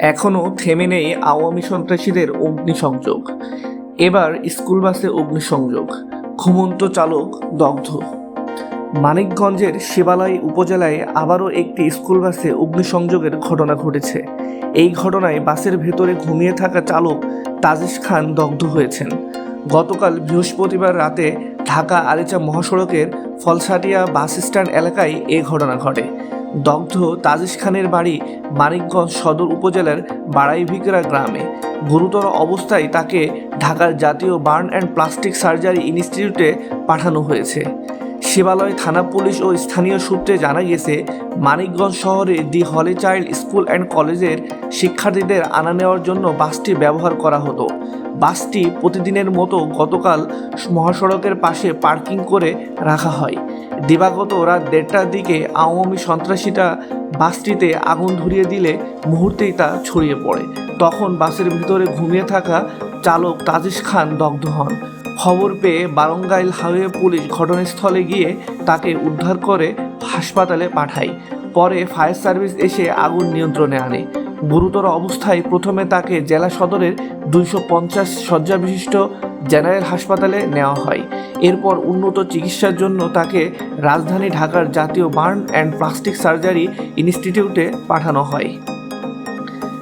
এখনও থেমে নেই আওয়ামী সন্ত্রাসীদের অগ্নিসংযোগ। এবার স্কুল বাসে অগ্নিসংযোগ, ঘুমন্ত চালক দগ্ধ। মানিকগঞ্জের শিবালয় উপজেলায় আবারও একটি স্কুল বাসে অগ্নিসংযোগের ঘটনা ঘটেছে। এই ঘটনায় বাসের ভেতরে ঘুমিয়ে থাকা চালক তাজিস খান দগ্ধ হয়েছেন। গতকাল বৃহস্পতিবার রাতে ঢাকা আরিচা মহাসড়কের ফলসাটিয়া বাস স্ট্যান্ড এলাকায় এ ঘটনা ঘটে। দগ্ধ তাজিস খানের বাড়ি মানিকগঞ্জ সদর উপজেলার বাড়াইভিকরা গ্রামে। গুরুতর অবস্থায় তাকে ঢাকার জাতীয় বার্ন অ্যান্ড প্লাস্টিক সার্জারি ইনস্টিটিউটে পাঠানো হয়েছে। শিবালয় থানা পুলিশ ও স্থানীয় সূত্রে জানা গেছে মানিকগঞ্জ শহরে the holy child school and কলেজের শিক্ষার্থীদের আনা নেওয়ার জন্য বাসটি ব্যবহার করা হতো। বাসটি প্রতিদিনের মতো গতকাল মহাসড়কের পাশে পার্কিং করে রাখা হয়। দিবাগত রাত দেড়টার দিকে আওয়ামী সন্ত্রাসীরা বাসটিতে আগুন ধরিয়ে দিলে মুহূর্তেই তা ছড়িয়ে পড়ে। তখন বাসের ভিতরে ঘুমিয়ে থাকা চালক তাজিস খান দগ্ধ হন। খবর পেয়ে বারঙ্গাইল হাইওয়ে পুলিশ ঘটনাস্থলে গিয়ে তাকে উদ্ধার করে হাসপাতালে পাঠায়। পরে ফায়ার সার্ভিস এসে আগুন নিয়ন্ত্রণে আনে। গুরুতর অবস্থায় প্রথমে তাকে জেলা সদরের দুইশো পঞ্চাশ শয্যা বিশিষ্ট জেনারেল হাসপাতালে নেওয়া হয়। এরপর উন্নত চিকিৎসার জন্য তাকে রাজধানী ঢাকার জাতীয় বার্ন অ্যান্ড প্লাস্টিক সার্জারি ইনস্টিটিউটে পাঠানো হয়।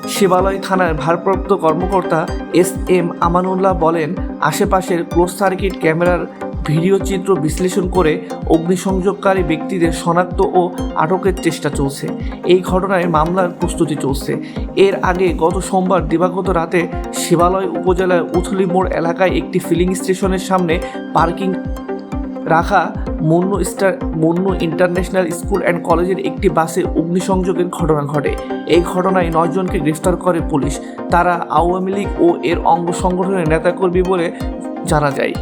শিবালয় থানার ভারপ্রাপ্ত কর্মকর্তা এস এম আমানুল্লাহ বলেন আশেপাশের ক্লোজ সার্কিট ক্যামেরার ভিডিও চিত্র বিশ্লেষণ করে অগ্নিসংযোগকারী ব্যক্তিদের শনাক্ত ও আটকের চেষ্টা চলছে। এই ঘটনায় মামলার প্রস্তুতি চলছে। এর আগে গত সোমবার দিবাগত রাতে শিবালয় উপজেলার উথলি মোড় এলাকায় একটি ফিলিং স্টেশনের সামনে পার্কিং রাখা Munnu star, Munnu international school and কলেজের একটি বাসে অগ্নিসংযোগের ঘটনা ঘটে। এই ঘটনায় নয়জনকে গ্রেফতার করে পুলিশ। তারা আওয়ামী লীগ ও এর অঙ্গ সংগঠনের নেতাকর্মী বলে জানা যায়।